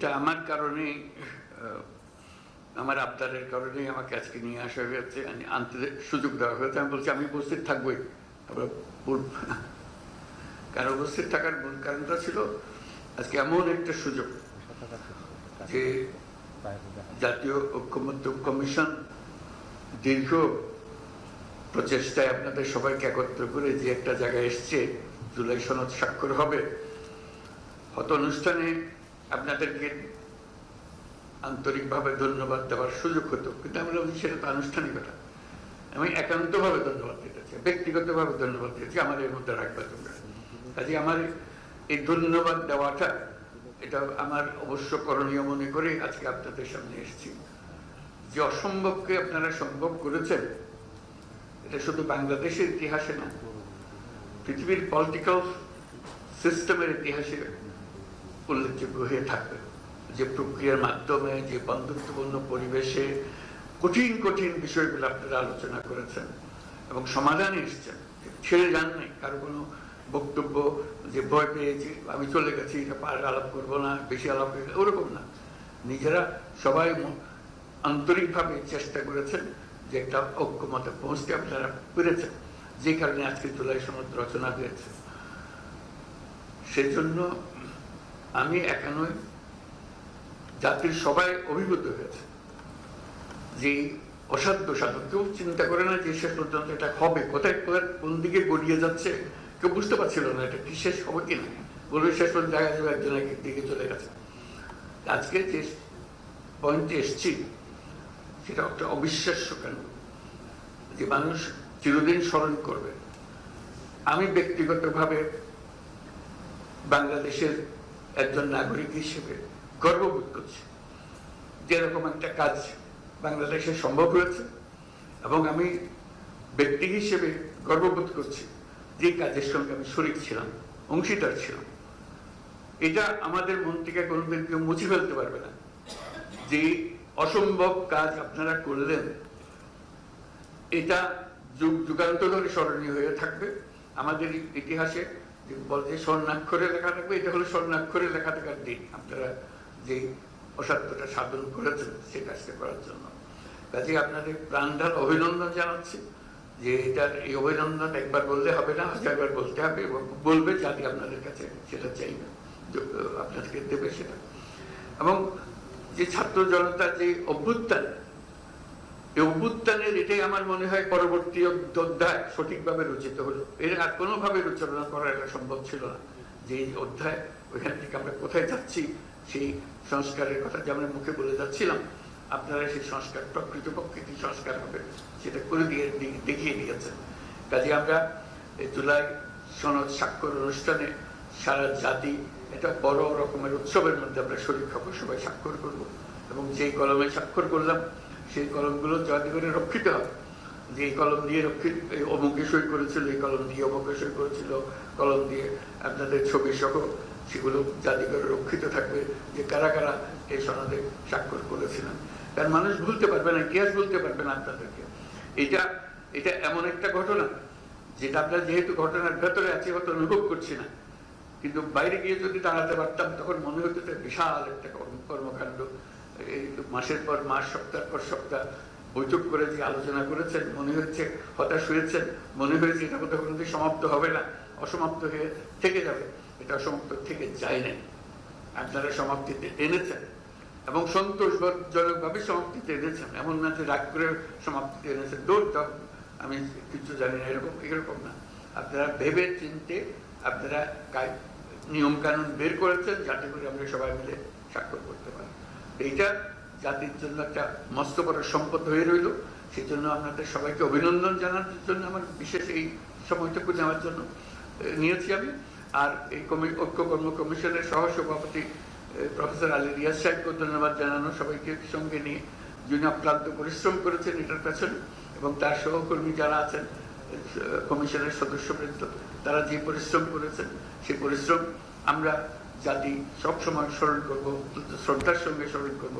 এটা আমার কারণে আমার আবদারের কারণেই আমাকে আজকে নিয়ে আসা হয়েছে আনতে সুযোগ দেওয়া হয়েছে। আমি বলছি, আমি উপস্থিত থাকবোই। বলব কারণ উপস্থিত থাকার মূল কারণটা ছিল, আজকে এমন একটা সুযোগ যে জাতীয় ঐক্যমত্য কমিশন দীর্ঘ প্রচেষ্টায় আপনাদের সবাইকে একত্র করে যে একটা জায়গায় এসছে, জুলাই সনদ স্বাক্ষর হবে। হত অনুষ্ঠানে আপনাদেরকে আন্তরিকভাবে ধন্যবাদ দেওয়ার সুযোগ হতো, কিন্তু আমরা বলছি সেটা তো আনুষ্ঠানিকতা। আমি একান্তভাবে ধন্যবাদ দিতে চাই ব্যক্তিগতভাবে ধন্যবাদ দিয়েছি আমার এর মধ্যে রাখবে তোমরা। কাজে আমার এই ধন্যবাদ দেওয়াটা, এটা আমার অবশ্য করণীয় মনে করে আজকে আপনাদের সামনে এসেছি। যে অসম্ভবকে আপনারা সম্ভব করেছেন, এটা শুধু বাংলাদেশের ইতিহাসে না, পৃথিবীর পলিটিক্যাল সিস্টেমের ইতিহাসে উল্লেখযোগ্য হয়ে থাকবে। যে প্রক্রিয়ার মাধ্যমে, যে বন্ধুত্বপূর্ণ পরিবেশে কঠিন কঠিন বিষয়গুলো আপনারা আলোচনা করেছেন এবং সমাধানে এসছেন। ছেড়ে যান নাই, কারও কোনো বক্তব্য যে ভয় পেয়েছি, আমি চলে গেছি, এটা পার আলাপ করব না, বেশি আলাপ করব ওরকম না। নিজেরা সবাই আন্তরিকভাবে চেষ্টা করেছেন যে একটা ঐক্যমতে পৌঁছতে আপনারা পেরেছেন, যে কারণে আজকে জুলাই সনদ রচনা হয়েছে। সেজন্য আমি একা নই জাতির সবাই অভিভূত হয়েছে যে অসাধ্য সাধন। কেউ চিন্তা করে না যে শেষ পর্যন্ত এটা হবে, কোথায় কোথায় কোন দিকে গড়িয়ে যাচ্ছে, কেউ বুঝতে পারছিল না এটা কি শেষ হবে কি না বলবে শেষ পর্যন্ত দেখা যাবে একজন এক দিকে চলে গেছে। আজকে যে পয়েন্টে এসছি, সেটা একটা অবিশ্বাস্য কেন? যে মানুষ চিরদিন স্মরণ করবে। আমি ব্যক্তিগতভাবে বাংলাদেশের একজন নাগরিক হিসেবে গর্ববোধ করছি। যে এরকম একটা কাজ বাংলাদেশে সম্ভব হয়েছে এবং আমি ব্যক্তি হিসেবে গর্ববোধ করছি যে কাজের সঙ্গে আমি শরিক ছিলাম, অংশীদার ছিলাম। এটা আমাদের মন থেকে কোনোদিন কেউ মুছে ফেলতে পারবে না যে অসম্ভব কাজ আপনারা করলেন। এটা যুগ যুগান্ত ধরে স্মরণীয় হয়ে থাকবে। আমাদের ইতিহাসে বলে স্বর্ণাক্ষরে লেখা থাকবে, এটা হলো স্বর্ণাক্ষরে লেখা থাকার দিন। আপনারা যে অসাধ্যটা সাধন করেছেন সে কাজটা করার জন্য। কাজে আপনাদের প্রাণঢাল অভিনন্দন জানাচ্ছি যে এটার এই অভিনন্দন একবার বললে হবে না হাজারবার বলতে হবে এবং বলবে জাতি আপনাদের কাছে সেটা চাইবে আপনাদেরকে দেবে সেটা। এবং যে ছাত্র জনতার যে অভ্যুত্থান অভ্যুত্থানের এটাই আমার মনে হয় পরবর্তী অধ্যায় সঠিকভাবে রচিত হলো। এর আর কোনোভাবে রচনা করা এটা সম্ভব ছিল না। যে অধ্যায়, ওইখান থেকে আমরা কোথায় যাচ্ছি, সেই সংস্কারের কথা যেমন মুখে বলে যাচ্ছিলাম, আপনারা সেই সংস্কার, প্রকৃতপক্ষে কি সংস্কার হবে, সেটা করে দিয়ে দেখিয়ে দিয়েছেন। কাজে আমরা এই জুলাই সনদ স্বাক্ষর অনুষ্ঠানে সারা জাতি এটা বড় রকমের উৎসবের মধ্যে আমরা শরীর খবর সবাই স্বাক্ষর করব। এবং যেই কলমে স্বাক্ষর করলাম সেই কলমগুলো যাতে করে রক্ষিত হবে যে এই কলম দিয়ে রক্ষিত অমুকে সই করেছিল, এই কলম দিয়ে অমুকে সই করেছিল, কলম দিয়ে আপনাদের ছবি সহ সেগুলো যাতে করে রক্ষিত থাকবে, যে কারা কারা এই সনদে স্বাক্ষর করেছিলেন। কারণ মানুষ ভুলতে পারবে না, ইতিহাস ভুলতে পারবে না আপনাদেরকে। এটা এটা এমন একটা ঘটনা, যেটা আমরা যেহেতু ঘটনার ভেতরে আছি, হয়তো অনুভব করছি না। কিন্তু বাইরে গিয়ে যদি দাঁড়াতে পারতাম, তখন মনে হতো বিশাল একটা কর্ম- কর্মকাণ্ড। মাসের পর মাস সপ্তাহ পর সপ্তাহ বৈঠক করে যে আলোচনা করেছেন, মনে হচ্ছে, হতাশ হয়েছেন, মনে হয়েছে এটা কোথাও কোনোদিন সমাপ্ত হবে না, অসমাপ্ত হয়ে থেকে যাবে। এটা অসমাপ্ত থেকে যায় নাই আপনারা সমাপ্তিতে এনেছেন এবং সন্তোষজনকভাবে সমাপ্তিতে এনেছেন। এমন না যে রাগ করে সমাপ্তিতে এনেছেন। দৌড় আমি কিছু জানি না, এরকম এরকম না। আপনারা ভেবে চিনতে, আপনারা নিয়ম কানুন বের করেছেন যাতে করে আমরা সবাই মিলে স্বাক্ষর করতে পারি। এইটা জাতির জন্য একটা মস্ত বড় সম্পদ হয়ে রইল। সেই জন্য আপনাদের সবাইকে অভিনন্দন জানানোর জন্য আমার বিশেষ এই সময়টুকু নেওয়ার জন্য নিয়েছি আমি। আর এই কমি- ঐক্য কর্ম কমিশনের সহ সভাপতি প্রফেসর আলী রিয়াজ সাহেবকে ধন্যবাদ জানানো, সবাইকে সঙ্গে নিয়ে যিনি অক্লান্ত পরিশ্রম করেছেন এটার পেছনে, এবং তার সহকর্মী যারা আছেন কমিশনের সদস্যবৃন্দ, তারা যে পরিশ্রম করেছেন, সেই পরিশ্রম আমরা জাতি সবসময় স্মরণ করব, শ্রদ্ধার সঙ্গে স্মরণ করব।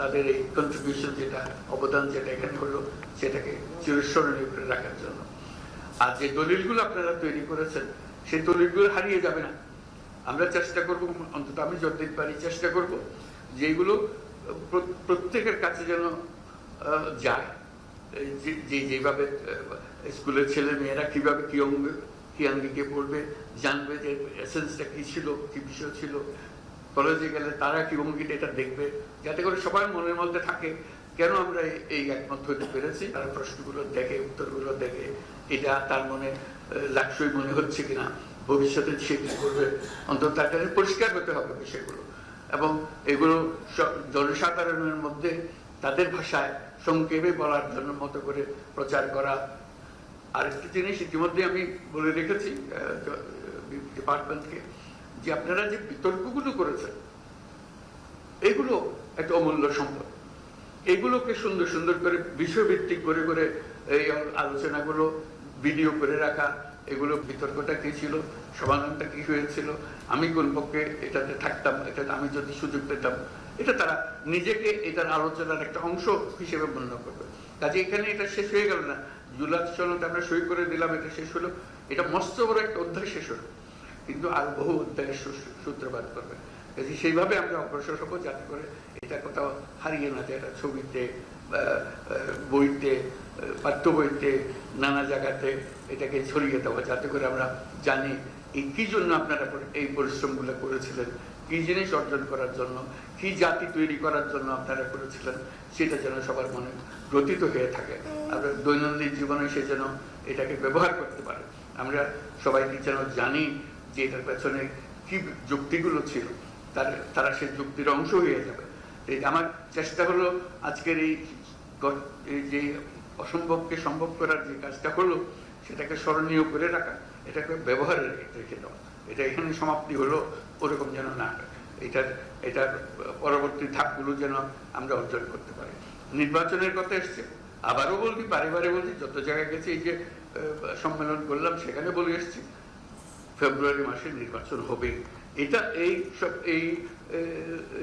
তাদের এই কন্ট্রিবিউশন যেটা, অবদান যেটা এখানে হলো, সেটাকে চিরস্মরণীয় করে রাখার জন্য। আর যে দলিলগুলো আপনারা তৈরি করেছেন, সেই দলিলগুলো হারিয়ে যাবে না। আমরা চেষ্টা করব, অন্তত আমি যতদিন পারি চেষ্টা করব যেগুলো প্রত্যেকের কাছে যেন যায়। যে যেভাবে স্কুলের ছেলে মেয়েরা কীভাবে কি অঙ্গ আঙ্গিকে পড়বে, জানবে যে এসেন্সটা কি ছিল, কি বিষয় ছিল। কলেজে গেলে তারা কি অঙ্গিটা এটা দেখবে। যাতে করে সবার মনের মধ্যে থাকে, কেন আমরা এই- একমত হতে পেরেছি? তারা প্রশ্নগুলো দেখে, উত্তরগুলো দেখে, এটা তার মনে লাকসই মনে হচ্ছে কিনা। ভবিষ্যতে সে কি করবে? অন্তত তার পরিষ্কার হতে হবে বিষয়গুলো। এবং এগুলো জনসাধারণের মধ্যে তাদের ভাষায় সংক্ষেপে বলার জন্য মতো করে প্রচার করা আরেকটি জিনিস ইতিমধ্যে আমি বলে রেখেছি ডিপার্টমেন্টকে যে আপনারা যে বিতর্কগুলো করেছেন, এগুলো একটা অমূল্য সম্পদ। এগুলোকে সুন্দর সুন্দর করে বিষয়ভিত্তিক করে করে এই আলোচনাগুলো, ভিডিও করে রাখা, এগুলো বিতর্কটা কি ছিল, সমাধানটা কি হয়েছিল, আমি কোন পক্ষে এটাতে থাকতাম, এটাতে আমি যদি সুযোগ পেতাম, এটা তারা নিজেকে এটার আলোচনার একটা অংশ হিসেবে মনে করবে। কাজে এখানে এটা শেষ হয়ে গেল না। সনদ আমরা সই করে দিলাম, এটা শেষ হলো। এটা মস্ত বড় একটা অধ্যায় শেষ হলো। কিন্তু আর বহু অধ্যায়ের সূত্রপাত করবে। সেইভাবে আমরা অগ্রসর হব যাতে করে এটা কোথাও হারিয়ে না যায়, এটা ছবিতে বইতে পাঠ্য বইতে, নানা জায়গাতে এটাকে ছড়িয়ে দেওয়া, যাতে করে আমরা জানি এই কি জন্য আপনারা এই পরিশ্রমগুলো করেছিলেন, কি জিনিস অর্জন করার জন্য, কি জাতি তৈরি করার জন্য আপনারা করেছিলেন, সেটা যেন সবার মনে গ্রথিত হয়ে থাকে। আমরা দৈনন্দিন জীবনে সে যেন এটাকে ব্যবহার করতে পারে। আমরা সবাই যেন জানি যে এটার পেছনে কি যুক্তিগুলো ছিল, তার, তারা সেই যুক্তির অংশ হয়ে যাবে। এই আমার চেষ্টা হলো আজকের এই যে অসম্ভবকে সম্ভব করার যে কাজটা হলো, সেটাকে স্মরণীয় করে রাখা, এটাকে ব্যবহারে রেখে দেওয়া। এটা এখানে সমাপ্তি হলো, ওরকম যেন না এটার এটার পরবর্তী ধাপগুলো যেন আমরা অর্জন করতে পারি। নির্বাচনের কথা এসছে। আবারও বলছি, বারে বারে বলছি, যত জায়গায় গেছি এই যে সম্মেলন করলাম, সেখানে বলে এসছি, ফেব্রুয়ারি মাসে নির্বাচন হবে। এটা এই সব, এই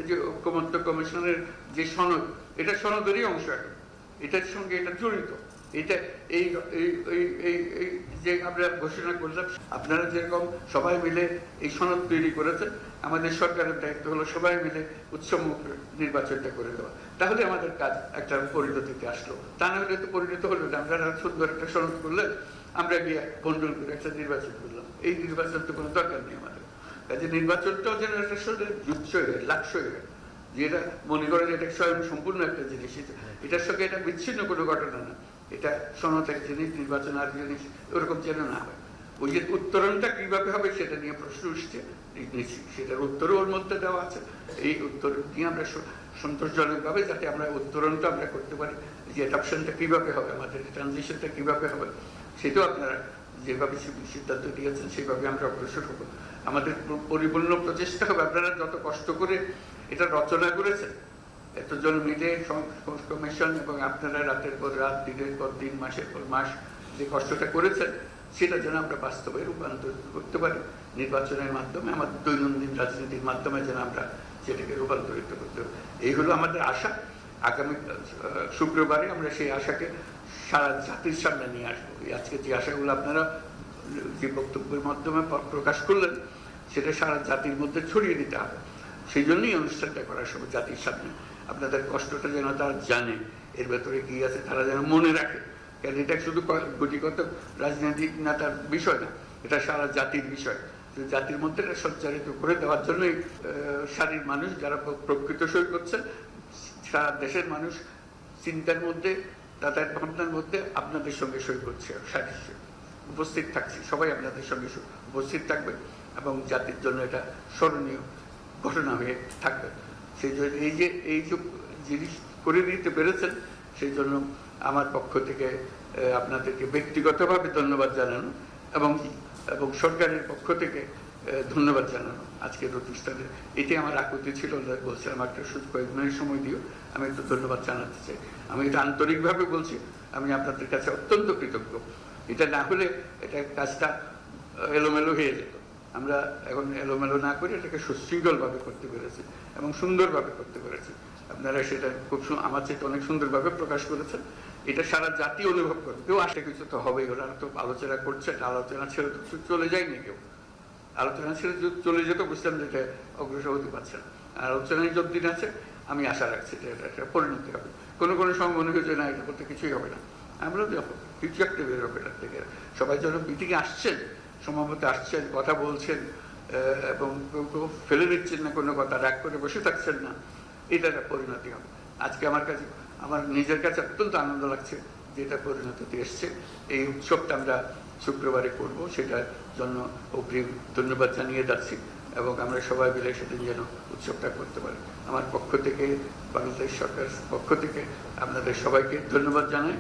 যে ঐক্যমত্য কমিশনের যে সনদ, এটা সনদেরই অংশ এখন। এটার সঙ্গে এটা জড়িত। এটা এই এই যে আমরা ঘোষণা করলাম, আপনারা যেরকম সবাই মিলে এই সনদ তৈরি করেছেন আমাদের সরকারের দায়িত্ব হলো সবাই মিলে উৎসমুখ নির্বাচনটা করে দেওয়া। তাহলে আমাদের কাজ একটা পরিণতিতে আসলো। তা না হলে তো পরিণত হলো না। আপনারা সুন্দর একটা সনদ করলেন, আমরা গিয়ে বন্ডল করে একটা নির্বাচন করলাম। এই নির্বাচন তো কোনো দরকার নেই আমাদের। কাজে নির্বাচনটাও যেন একটা সঙ্গে জুৎস হয়ে গেল লাক্স যেটা মনে করেন এটা স্বয়ং সম্পূর্ণ একটা জিনিস। এটার সঙ্গে এটা বিচ্ছিন্ন কোনো ঘটনা না। এটা সনদ এক জিনিস, নির্বাচন আর জিনিস, ওরকম যেন না হয়। ওই যে উত্তরণটা কীভাবে হবে সেটা নিয়ে প্রশ্ন উঠছে। সেটার উত্তরও ওর মধ্যে দেওয়া আছে। এই উত্তর নিয়ে আমরা সন্তোষজনকভাবে যাতে আমরা উত্তরণটা আমরা করতে পারি, যে অ্যাডাপশনটা কীভাবে হবে, আমাদের ট্রানজিশনটা কীভাবে হবে, সেটাও আপনারা যেভাবে সিদ্ধান্ত দিয়েছেন সেভাবে আমরা অগ্রসর হব। আমাদের পরিপূর্ণ প্রচেষ্টা হবে। আপনারা যত কষ্ট করে এটা রচনা করেছেন, এতজন মিলে কমিশন এবং আপনারা রাতের পর রাত, দিনের পর দিন, মাসের পর মাস যে কষ্টটা করেছেন সেটা যেন আমরা বাস্তবে রূপান্তর করতে পারি। নির্বাচনের মাধ্যমে আমাদের দৈনন্দিন রাজনীতির মাধ্যমে যেন আমরা সেটাকে রূপান্তরিত করতে পারি। এই হলো আমাদের আশা। আগামী শুক্রবারে আমরা সেই আশাকে সারা জাতির সামনে নিয়ে আসব। আজকে যে আশাগুলো আপনারা, যে বক্তব্যের মাধ্যমে প্রকাশ করলেন, সেটা সারা জাতির মধ্যে ছড়িয়ে দিতে হবে। সেই জন্যই অনুষ্ঠানটা করার সব জাতির সামনে। আপনাদের কষ্টটা যেন তারা জানে, এর ভেতরে কি আছে তারা যেন মনে রাখে। কারণ এটা শুধু গুটিগত রাজনৈতিক নেতার বিষয় না। এটা সারা জাতির বিষয়। জাতির মধ্যে এটা সঞ্চারিত করে দেওয়ার জন্যই সারির মানুষ যারা প্রকৃত সই করছে, সারা দেশের মানুষ চিন্তার মধ্যে, তাদের ভাবনার মধ্যে আপনাদের সঙ্গে সই করছে সারির উপস্থিত থাকছি। সবাই আপনাদের সঙ্গে উপস্থিত থাকবে এবং জাতির জন্য এটা স্মরণীয় ঘটনা হয়ে থাকবে। সেই জন্য এই যে এই যে জিনিস করে দিতে পেরেছেন, সেই জন্য আমার পক্ষ থেকে আপনাদেরকে ব্যক্তিগতভাবে ধন্যবাদ জানানো এবং এবং সরকারের পক্ষ থেকে ধন্যবাদ জানানো। আজকের অনুষ্ঠানে এটি আমার আকুতি ছিল বলছিলাম একটা শুধু কয়েক মিনিট সময় দিও, আমি একটু ধন্যবাদ জানাতে চাই। আমি এটা আন্তরিকভাবে বলছি, আমি আপনাদের কাছে অত্যন্ত কৃতজ্ঞ। এটা না হলে এটা কাজটা এলোমেলো হয়ে যেত। আমরা এখন এলোমেলো না করে এটাকে সুশৃঙ্খলভাবে করতে পেরেছি এবং সুন্দরভাবে করতে পেরেছি। আপনারা সেটা খুব আমার চেয়ে অনেক সুন্দরভাবে প্রকাশ করেছেন। এটা সারা জাতি অনুভব করবে কেউ আসে, কিছু তো হবেই, ওরা তো আলোচনা করছে আলোচনা ছেড়ে তো চলে যায়নি কেউ। আলোচনা ছেড়ে চলে যেত, বুঝতাম যে এটা অগ্রসর হতে পারছে না। আলোচনায় যতদিন আছে, আমি আশা রাখছি যে এটা একটা পরিণতি হবে। কোনো কোনো সময় মনে হয়েছে, না, এটা করতে কিছুই হবে না। আমরা যাব কিছু একটা বের হবে এটার থেকে সবাই যেন মিটিংয়ে আসছেন সম্ভবত আসছেন, কথা বলছেন এবং কেউ কেউ ফেলে দিচ্ছেন না কোনো কথা, রাগ করে বসে থাকছেন না এটা একটা পরিণতি হবে। আজকে আমার কাছে আমার নিজের কাছে অত্যন্ত আনন্দ লাগছে যে এটা পরিণতিতে এসছে। এই উৎসবটা আমরা শুক্রবারে করব, সেটার জন্য অগ্রিম ধন্যবাদ জানিয়ে যাচ্ছি এবং আমরা সবাই মিলে সেদিন যেন উৎসবটা করতে পারি। আমার পক্ষ থেকে বাংলাদেশ সরকারের পক্ষ থেকে আপনাদের সবাইকে ধন্যবাদ জানাই।